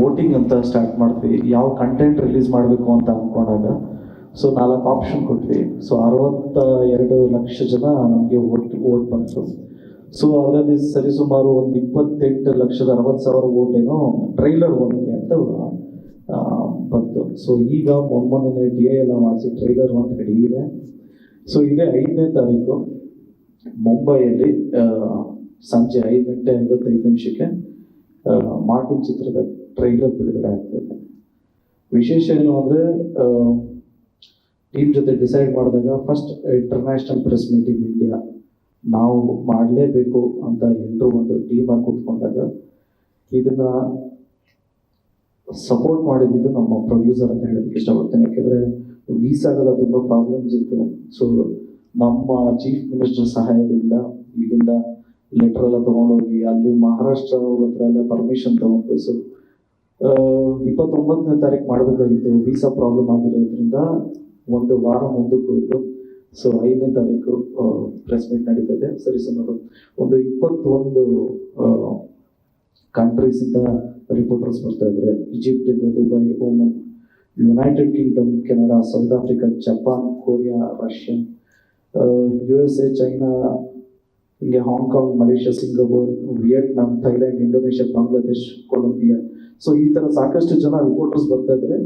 Voting ಅಂತ start ಮಾಡಿದ್ವಿ. ಯಾವ ಕಂಟೆಂಟ್ ರಿಲೀಸ್ ಮಾಡಬೇಕು ಅಂತ ಅಂದ್ಕೊಂಡಾಗ ಸೊ ನಾಲ್ಕು ಆಪ್ಷನ್ ಕೊಟ್ವಿ. ಸೊ ಅರವತ್ತ ಎರಡು ಲಕ್ಷ ಜನ ನಮಗೆ ವೋಟ್ ವೋಟ್ ಬಂತು. ಸೊ ಅದರಲ್ಲಿ ಸರಿಸುಮಾರು ಒಂದು ಇಪ್ಪತ್ತೆಂಟು ಲಕ್ಷದ ಅರವತ್ತು ಸಾವಿರ ವೋಟ್ ಏನೋ ಟ್ರೈಲರ್ ಒನ್ಗೆ ಅಂತ ಬಂತು. ಸೊ ಈಗ ಮೊನ್ನೆ ಡಿ ಎ ಎಲ್ಲ ಮಾಡಿಸಿ ಟ್ರೈಲರ್ ಒಂದು ರೆಡಿ ಇದೆ. ಸೊ ಇದೇ ಐದನೇ ತಾರೀಕು, ಮುಂಬೈಯಲ್ಲಿ ಸಂಜೆ ಐದು ಗಂಟೆ ಐವತ್ತೈದು ನಿಮಿಷಕ್ಕೆ ಮಾರ್ಟಿನ್ ಚಿತ್ರದ ಟ್ರೈಲರ್ ಬಿಡುಗಡೆ ಆಗ್ತದೆ. ವಿಶೇಷ ಏನು ಅಂದರೆ ಟೀಮ್ ಜೊತೆ ಡಿಸೈಡ್ ಮಾಡಿದಾಗ first international press meet in India ನಾವು ಮಾಡಲೇಬೇಕು ಅಂತ ಎಲ್ಲರೂ ಒಂದು ಟೀಮ್ ಆಗಿ ಕೂತ್ಕೊಂಡಾಗ ಇದನ್ನ ಸಪೋರ್ಟ್ ಮಾಡಿದ್ದು ನಮ್ಮ ಪ್ರೊಡ್ಯೂಸರ್ ಅಂತ ಹೇಳೋದಕ್ಕೆ ಇಷ್ಟಪಡ್ತೇನೆ. ಯಾಕೆಂದರೆ ವೀಸಾಗೆಲ್ಲ, ತುಂಬ ಪ್ರಾಬ್ಲಮ್ಸ್ ಇತ್ತು. ಸೊ ನಮ್ಮ ಚೀಫ್ ಮಿನಿಸ್ಟರ್ ಸಹಾಯದಿಂದ, ಇಲ್ಲಿಂದ ಲೆಟರ್ ಎಲ್ಲ ತೊಗೊಂಡೋಗಿ ಅಲ್ಲಿ ಮಹಾರಾಷ್ಟ್ರ ಅವ್ರ ಹತ್ರ ಎಲ್ಲ ಪರ್ಮಿಷನ್ ತಗೊಂಡು ಸೊ ಇಪ್ಪತ್ತೊಂಬತ್ತನೇ ತಾರೀಕು ಮಾಡಬೇಕಾಗಿತ್ತು. ವೀಸಾ ಪ್ರಾಬ್ಲಮ್ ಆಗಿರೋದ್ರಿಂದ ಒಂದು ವಾರ ಮುಂದಕ್ಕೆ ಹೋಯಿತು. ಸೊ ಐದನೇ ತಾರೀಕು ಪ್ರೆಸ್ ಮೀಟ್ ನಡೀತದೆ ಸರಿ, ಸುಮಾರು ಒಂದು ಇಪ್ಪತ್ತೊಂದು ಕಂಟ್ರೀಸಿಂದ ರಿಪೋರ್ಟರ್ಸ್ ಬರ್ತಾ ಇದ್ದಾರೆ ಈಜಿಪ್ಟಿಂದ Dubai Oman United Kingdom Canada South Africa Japan Korea Russian U S A China ಹಿಂಗೆ Hong Kong Malaysia Singapore Vietnam Thailand Indonesia Bangladesh Colombia so ಈ ಥರ ಸಾಕಷ್ಟು ಜನ ರಿಪೋರ್ಟರ್ಸ್ ಬರ್ತಾ ಇದ್ರೆ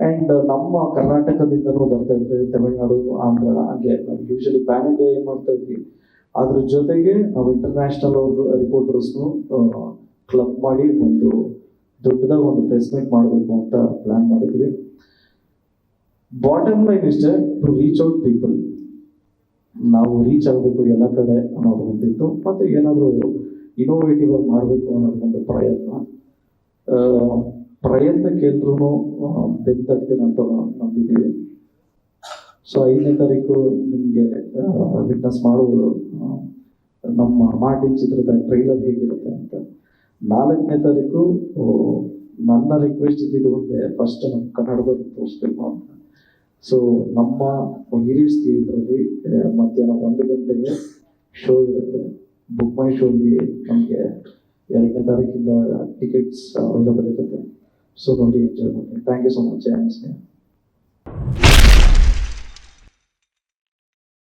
ಆ್ಯಂಡ್ ನಮ್ಮ ಕರ್ನಾಟಕದಿಂದನೂ ಬರ್ತಾ ಇದ್ರೆ, ತಮಿಳ್ನಾಡು, ಆಂಧ್ರ, ಹಾಗೆ ನಾವು ಯೂಶಲಿ ಪ್ಯಾನ್ ಇಂಡಿಯಾ ಏನು ಮಾಡ್ತಾ ಇದ್ವಿ. ಅದ್ರ ಜೊತೆಗೆ ನಾವು ಇಂಟರ್ನ್ಯಾಷನಲ್ ಅವ್ರ ರಿಪೋರ್ಟರ್ಸ್ನು ಕ್ಲಬ್ ಮಾಡಿ ಒಂದು ದೊಡ್ಡದಾಗ ಒಂದು ಪ್ರೆಸ್ ಮೀಟ್ ಮಾಡಬೇಕು ಅಂತ ಪ್ಲಾನ್ ಮಾಡಿದ್ವಿ. ಬಾಟಮ್ ಲೈನ್ ಇಷ್ಟೇ ಟು ರೀಚ್ ಔಟ್ ಪೀಪಲ್ ನಾವು ರೀಚ್ ಆಗಬೇಕು ಎಲ್ಲ ಕಡೆ ಅನ್ನೋದು ಒಂದಿತ್ತು. ಮತ್ತು ಏನಾದರೂ ಇನೋವೇಟಿವ್ ಆಗಿ ಮಾಡಬೇಕು ಅನ್ನೋದು ಒಂದು ಪ್ರಯತ್ನ. ಆ, ಪ್ರಯತ್ನಕ್ಕೆ ಎಲ್ರೂ ಬೆಂತಡ್ತೀನಿ ಅಂತ ನಂಬಿದ್ದೀವಿ ಸೊ ಐದನೇ ತಾರೀಕು ನಿಮಗೆ ವಿಟ್ನೆಸ್ ಮಾಡುವುದು ನಮ್ಮ ಮಾರ್ಟಿನ್ ಚಿತ್ರದ ಟ್ರೈಲರ್ ಹೇಗಿರುತ್ತೆ ಅಂತ. ನಾಲ್ಕನೇ ತಾರೀಕು ನನ್ನ ರಿಕ್ವೆಸ್ಟ್ ಇದ್ದಿದ್ದು ಒಂದೇ ಫಸ್ಟ್ ನಮ್ಮ ಕನ್ನಡದಲ್ಲಿ ತೋರಿಸ್ಬೇಕು ಅಂತ. ಸೊ ನಮ್ಮ ಗಿರೀಶ್ ಥಿಯೇಟ್ರಲ್ಲಿ ಮಧ್ಯಾಹ್ನ ಒಂದು ಗಂಟೆಗೆ ಶೋ ಇರುತ್ತೆ ಬುಕ್ ಮೈ ಶೋಲಿ ನಮಗೆ ಎರಡನೇ ತಾರೀಕಿಂದ ಟಿಕೆಟ್ಸ್ ಅವೈಲಬಲ್ ಇರುತ್ತೆ ಸೊ ನೋಡಿ ಎಂಜಾಯ್ ಮಾಡಿ thank you so much and